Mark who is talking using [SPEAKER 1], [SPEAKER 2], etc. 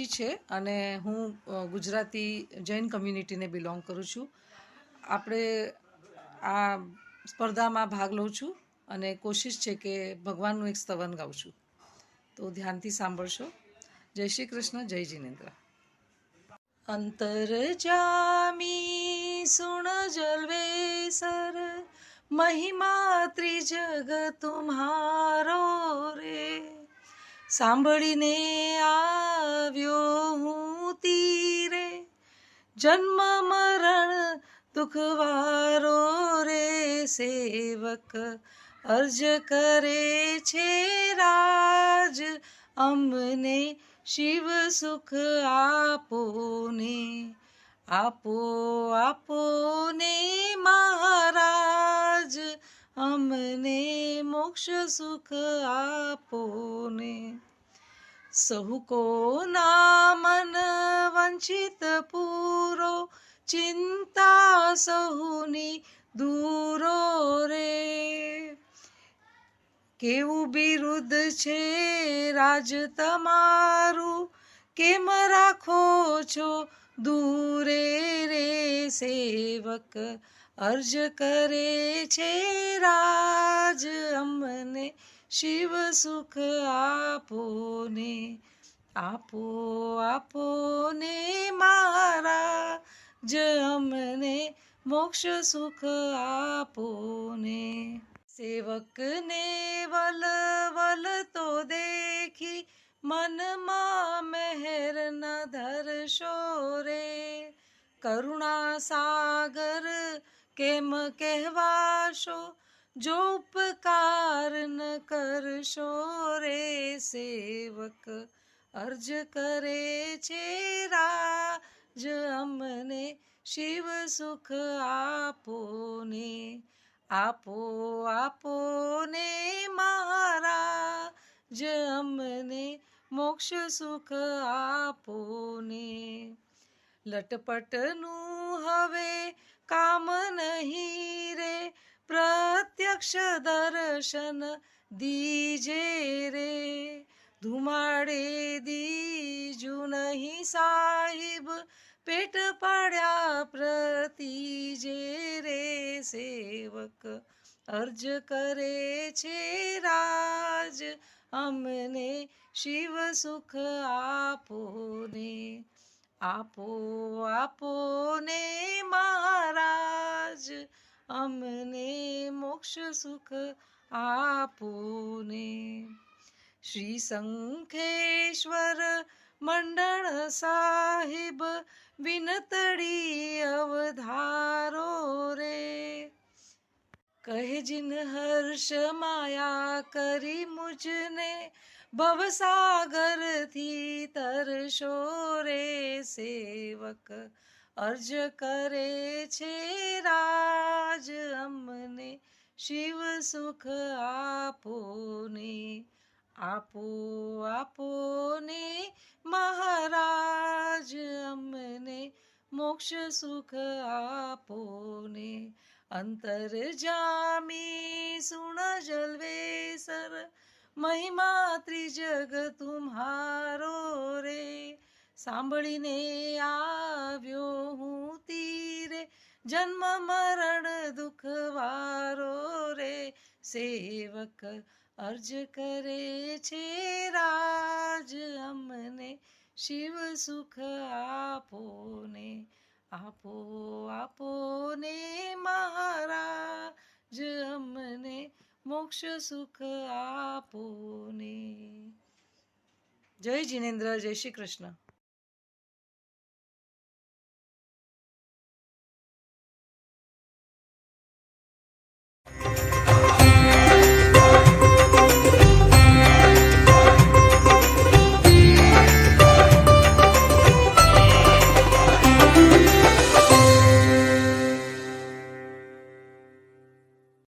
[SPEAKER 1] નિમિષી છે અને હું ગુજરાતી જૈન કમ્યુનિટીને બિલોંગ કરું છું. આપણે આ સ્પર્ધામાં ભાગ લઉં છું અને કોશિશ છે કે ભગવાનનું એક સ્તવન ગાઉં છું. તો ધ્યાનથી સાંભળશો. જય શ્રી કૃષ્ણ, જય જિનેન્દ્ર. અંતર જામી સુણ જલવેસર, મહિમા ત્રિજગ તુમ્હારો રે. સાંભળીને આવ્યો હું તીરે. જન્મ મરણ દુખવારો રે સેવક, અર્જ કરે છે રાજ અમને શિવ સુખ આપો ને આપો આપો ને મહારાજ, અમને મોક્ષ સુખ આપો ને સહુ કો નામન વંચિત પૂરો? ચિંતા સહુની દૂરો રે. કેવું બિરુદ છે રાજ તમારું? કેમ રાખો છો દૂરે રે? સેવક અર્જ કરે છે રાજ શિવ સુખ આપો ને આપો આપો ને મારા, જ અમને મોક્ષ સુખ આપો ને સેવકને વલ વલ તો દેખી, મનમાં મહેર ન ધરશો રે. કરુણા સાગર કેમ કહેવાશો? જો ઉપકાર ન કરશો રે સેવક, અર્જ કરે છે રાજ અમને શિવ સુખ આપો ને આપો આપો ને મહારાજ અમને મોક્ષ સુખ આપો ને લટપટનું હવે પ્રત્યક્ષ દર્શન દીજે રે ધુમાડે દીજુ નહીં સાહિબ પેટ પાડ્યા પ્રતિજે રે સેવક અર્જ કરે છે રાજ અમને શિવ સુખ આપો ને આપો આપો ને મહારાજ અમને મોક્ષ સુખ આપો ને શ્રી શંખેશ્વર મંડળ સાહિબ, વિનતડી અવધારો રે. કહે જિન હર્ષ માયા કરી મુજને, ભવસાગરથી તરશો રે સેવક. અર્જ કરે છે રાજ અમને. શિવ સુખ આપો ને આપો આપો ને મહારાજ અમને મોક્ષ સુખ આપો ને અંતર જામી સુણ જલવેસર. મહિમા ત્રિજગ તુમ્હારો રે. સાંભળીને આવ્યો હું તીરે. જન્મ, મરણ, દુઃખ વારો રે. સેવક અર્જ કરે છે રાજ અમને. શિવ સુખ આપો ને આપો આપો ને મહારાજ અમને. મોક્ષ, સુખ આપો ને જય જિનેન્દ્ર, જય શ્રી કૃષ્ણ.